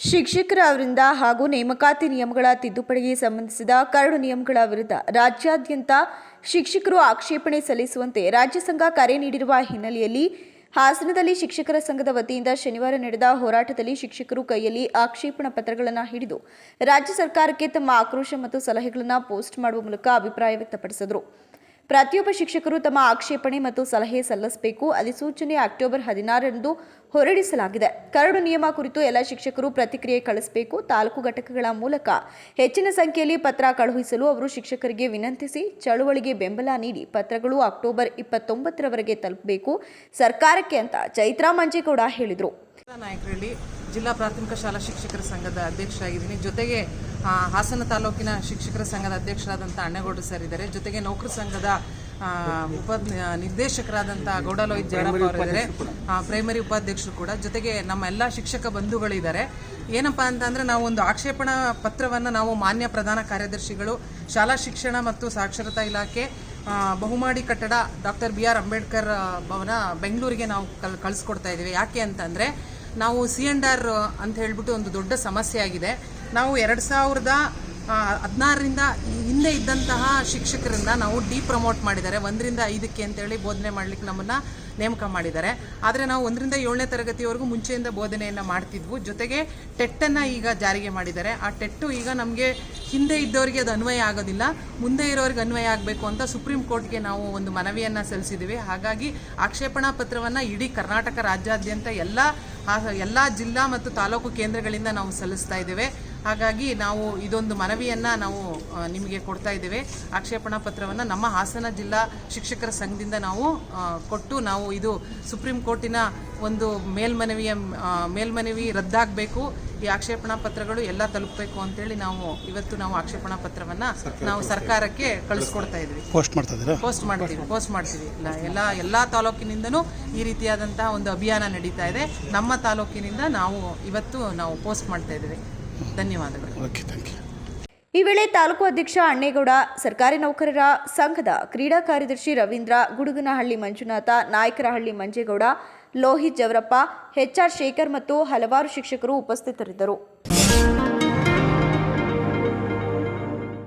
ಶಿಕ್ಷಕರ ಅವರಿಂದ ಹಾಗೂ ನೇಮಕಾತಿ ನಿಯಮಗಳ ತಿದ್ದುಪಡಿಗೆ ಸಂಬಂಧಿಸಿದ ಕರಡು ನಿಯಮಗಳ ವಿರುದ್ಧ ರಾಜ್ಯಾದ್ಯಂತ ಶಿಕ್ಷಕರು ಆಕ್ಷೇಪಣೆ ಸಲ್ಲಿಸುವಂತೆ ರಾಜ್ಯ ಸಂಘ ಕರೆ ನೀಡಿರುವ ಹಿನ್ನೆಲೆಯಲ್ಲಿ ಹಾಸನದಲ್ಲಿ ಶಿಕ್ಷಕರ ಸಂಘದ ವತಿಯಿಂದ ಶನಿವಾರ ನಡೆದ ಹೋರಾಟದಲ್ಲಿ ಶಿಕ್ಷಕರು ಕೈಯಲ್ಲಿ ಆಕ್ಷೇಪಣಾ ಪತ್ರಗಳನ್ನು ಹಿಡಿದು ರಾಜ್ಯ ಸರ್ಕಾರಕ್ಕೆ ತಮ್ಮ ಆಕ್ರೋಶ ಮತ್ತು ಸಲಹೆಗಳನ್ನು ಪೋಸ್ಟ್ ಮಾಡುವ ಮೂಲಕ ಅಭಿಪ್ರಾಯ ವ್ಯಕ್ತಪಡಿಸಿದರು. ಪ್ರತಿಯೊಬ್ಬ ಶಿಕ್ಷಕರು ತಮ್ಮ ಆಕ್ಷೇಪಣೆ ಮತ್ತು ಸಲಹೆ ಸಲ್ಲಿಸಬೇಕು. ಅಧಿಸೂಚನೆ ಅಕ್ಟೋಬರ್ ಹದಿನಾರರಂದು ಹೊರಡಿಸಲಾಗಿದೆ. ಕರಡು ನಿಯಮ ಕುರಿತು ಎಲ್ಲ ಶಿಕ್ಷಕರು ಪ್ರತಿಕ್ರಿಯೆ ಕಳಿಸಬೇಕು. ತಾಲೂಕು ಘಟಕಗಳ ಮೂಲಕ ಹೆಚ್ಚಿನ ಸಂಖ್ಯೆಯಲ್ಲಿ ಪತ್ರ ಕಳುಹಿಸಲು ಅವರು ಶಿಕ್ಷಕರಿಗೆ ವಿನಂತಿಸಿ ಚಳುವಳಿಗೆ ಬೆಂಬಲ ನೀಡಿ ಪತ್ರಗಳು ಅಕ್ಟೋಬರ್ ಇಪ್ಪತ್ತೊಂಬತ್ತರವರೆಗೆ ತಲುಪಬೇಕು. ಸರ್ಕಾರಕ್ಕೆ ಅಂತ ಚೈತ್ರಾ ಮಂಜೇಗೌಡ ಹೇಳಿದರು. ಜಿಲ್ಲಾ ಪ್ರಾಥಮಿಕ ಶಾಲಾ ಶಿಕ್ಷಕರ ಸಂಘದ ಅಧ್ಯಕ್ಷರಾಗಿದ್ದೀನಿ. ಜೊತೆಗೆ ಹಾಸನ ತಾಲೂಕಿನ ಶಿಕ್ಷಕರ ಸಂಘದ ಅಧ್ಯಕ್ಷರಾದಂಥ ಅಣ್ಣಗೌಡ ಸರ್ ಇದ್ದಾರೆ. ಜೊತೆಗೆ ನೌಕರ ಸಂಘದ ಉಪ ನಿರ್ದೇಶಕರಾದಂಥ ಗೌಡಲೋಹಿತ್ ಜಯರಪ್ಪ ಅವರಿದ್ದಾರೆ. ಪ್ರೈಮರಿ ಉಪಾಧ್ಯಕ್ಷರು ಕೂಡ. ಜೊತೆಗೆ ನಮ್ಮ ಎಲ್ಲ ಶಿಕ್ಷಕ ಬಂಧುಗಳಿದ್ದಾರೆ. ಏನಪ್ಪಾ ಅಂತಂದ್ರೆ ನಾವು ಒಂದು ಆಕ್ಷೇಪಣಾ ಪತ್ರವನ್ನು ನಾವು ಮಾನ್ಯ ಪ್ರಧಾನ ಕಾರ್ಯದರ್ಶಿಗಳು ಶಾಲಾ ಶಿಕ್ಷಣ ಮತ್ತು ಸಾಕ್ಷರತಾ ಇಲಾಖೆ ಬಹುಮಾಡಿ ಕಟ್ಟಡ doctor B R Ambedkar Bhavan ಬೆಂಗಳೂರಿಗೆ ನಾವು ಕಲ್ ಕಳಿಸ್ಕೊಡ್ತಾ ಇದ್ದೀವಿ. ಯಾಕೆ ಅಂತಂದರೆ ನಾವು ಸಿ ಎಂಡ್ ಆರ್ ಅಂತ ಹೇಳ್ಬಿಟ್ಟು ಒಂದು ದೊಡ್ಡ ಸಮಸ್ಯೆ ಆಗಿದೆ. ನಾವು ಎರಡು ಸಾವಿರದ ಹದಿನಾರರಿಂದ ಹಿಂದೆ ಇದ್ದಂತಹ ಶಿಕ್ಷಕರಿಂದ ನಾವು ಡಿ ಪ್ರಮೋಟ್ ಮಾಡಿದ್ದಾರೆ. ಒಂದರಿಂದ ಐದಕ್ಕೆ ಅಂತೇಳಿ ಬೋಧನೆ ಮಾಡ್ಲಿಕ್ಕೆ ನಮ್ಮನ್ನು ನೇಮಕ ಮಾಡಿದ್ದಾರೆ. ಆದರೆ ನಾವು ಒಂದರಿಂದ ಏಳನೇ ತರಗತಿವರೆಗೂ ಮುಂಚೆಯಿಂದ ಬೋಧನೆಯನ್ನು ಮಾಡ್ತಿದ್ವು. ಜೊತೆಗೆ ಟೆಟ್ಟನ್ನು ಈಗ ಜಾರಿಗೆ ಮಾಡಿದ್ದಾರೆ. ಆ ಟೆಟ್ಟು ಈಗ ನಮಗೆ ಹಿಂದೆ ಇದ್ದವರಿಗೆ ಅದು ಅನ್ವಯ ಆಗೋದಿಲ್ಲ. ಮುಂದೆ ಇರೋರಿಗೆ ಅನ್ವಯ ಆಗಬೇಕು ಅಂತ ಸುಪ್ರೀಂ ಕೋರ್ಟ್ಗೆ ನಾವು ಒಂದು ಮನವಿಯನ್ನು ಸಲ್ಲಿಸಿದ್ದೀವಿ ಹಾಗಾಗಿ ಆಕ್ಷೇಪಣಾ ಪತ್ರವನ್ನು ಇಡೀ ಕರ್ನಾಟಕ ರಾಜ್ಯಾದ್ಯಂತ ಎಲ್ಲ ಎಲ್ಲ ಜಿಲ್ಲಾ ಮತ್ತು ತಾಲೂಕು ಕೇಂದ್ರಗಳಿಂದ ನಾವು ಸಲ್ಲಿಸ್ತಾ ಇದ್ದೇವೆ. ಹಾಗಾಗಿ ನಾವು ಇದೊಂದು ಮನವಿಯನ್ನು ನಾವು ನಿಮಗೆ ಕೊಡ್ತಾ ಇದ್ದೇವೆ. ಆಕ್ಷೇಪಣಾ ಪತ್ರವನ್ನು ನಮ್ಮ ಹಾಸನ ಜಿಲ್ಲಾ ಶಿಕ್ಷಕರ ಸಂಘದಿಂದ ನಾವು ಕೊಟ್ಟು ನಾವು ಇದು ಸುಪ್ರೀಂ ಕೋರ್ಟಿನ ಒಂದು ಮೇಲ್ಮನವಿಯ ಮೇಲ್ಮನವಿ ರದ್ದಾಗಬೇಕು. ಈ ಆಕ್ಷೇಪಣಾ ಪತ್ರಗಳು ಎಲ್ಲ ತಲುಪಬೇಕು ಅಂತೇಳಿ ನಾವು ಇವತ್ತು ನಾವು ಆಕ್ಷೇಪಣಾ ಪತ್ರವನ್ನು ನಾವು ಸರ್ಕಾರಕ್ಕೆ ಕಳಿಸ್ಕೊಡ್ತಾ ಇದ್ವಿ ಪೋಸ್ಟ್ ಮಾಡ್ತಾ ಪೋಸ್ಟ್ ಮಾಡ್ತೀವಿ ಪೋಸ್ಟ್ ಮಾಡ್ತೀವಿ. ಇಲ್ಲ ಎಲ್ಲ ಎಲ್ಲ ತಾಲೂಕಿನಿಂದನೂ ಈ ರೀತಿಯಾದಂತಹ ಒಂದು ಅಭಿಯಾನ ನಡೀತಾ ಇದೆ. ನಮ್ಮ ತಾಲೂಕಿನಿಂದ ನಾವು ಇವತ್ತು ನಾವು ಪೋಸ್ಟ್ ಮಾಡ್ತಾ ಇದ್ದೀವಿ. ಧನ್ಯವಾದಗಳು. ಓಕೆ ಥ್ಯಾಂಕ್ ಯು ಈ ವೇಳೆ ತಾಲೂಕು ಅಧ್ಯಕ್ಷ ಅಣ್ಣೇಗೌಡ ಸರ್ಕಾರಿ ನೌಕರರ ಸಂಘದ ಕ್ರೀಡಾ ಕಾರ್ಯದರ್ಶಿ ರವೀಂದ್ರ ಗುಡುಗನಹಳ್ಳಿ ಮಂಜುನಾಥ ನಾಯಕರಹಳ್ಳಿ ಮಂಜೇಗೌಡ ಲೋಹಿತ್ ಜವರಪ್ಪ ಎಚ್ಆರ್ ಶೇಖರ್ ಮತ್ತು ಹಲವಾರು ಶಿಕ್ಷಕರು ಉಪಸ್ಥಿತರಿದ್ದರು.